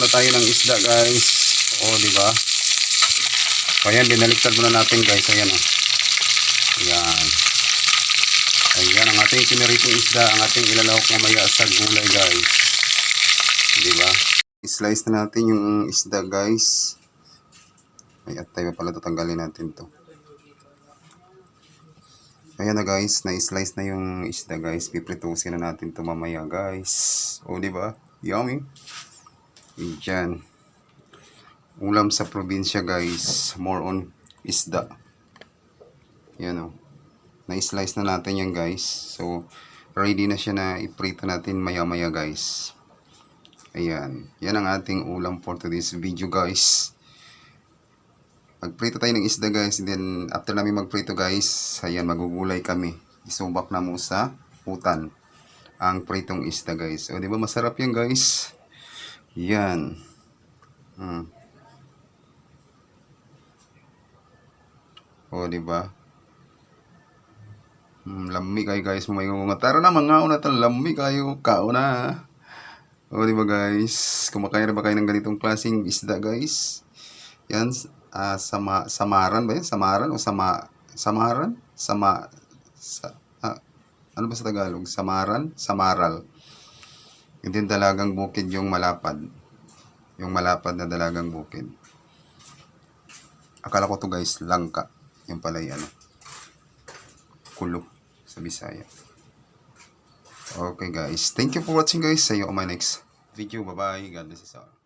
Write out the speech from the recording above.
na tayo ng isda guys. O, di ba? So, ayan, binaliktad muna natin guys. Ayan o. Ayan. Ayan, ang ating piniritong isda, ang ating ilalawak mamaya sa gulay guys. Di ba? I-slice na natin yung isda guys. Ay, at tayo pala tatanggalin natin to. Ayan na guys, na-slice na yung isda guys. Pipritusin na natin to mamaya guys. O, ba? Yummy. Diyan. Ulam sa probinsya guys. More on isda. Yan o. Na-slice na natin yan guys. So, ready na siya na iprito natin maya-maya guys. Ayan. Yan ang ating ulam for today's video guys. Magprito tayo ng isda guys. Then, after namin magprito guys, ayan, magugulay kami. Isubak na mo sa putan ang pritong isda guys. O, di ba masarap yan guys? Yan. Hmm. O, di ba? Hmm, lami kayo guys. Mga tara na mga una tal lami kayo. Kao na. O, di ba guys? Kumakain na ba kayo ng ganitong klaseng isda guys? Yan. ah sama, samaran ba yan? Samaran o sama, samaran? Sama, sa, ah, ano ba sa Tagalog? Samaran? Samaral. Din dalagang bukid yung malapad. Yung malapad na dalagang bukid. Akala ko to guys, langka. Yung pala yung ano. Kulo sa Bisaya. Okay guys. Thank you for watching guys. See you on my next video. Bye bye. God bless you all.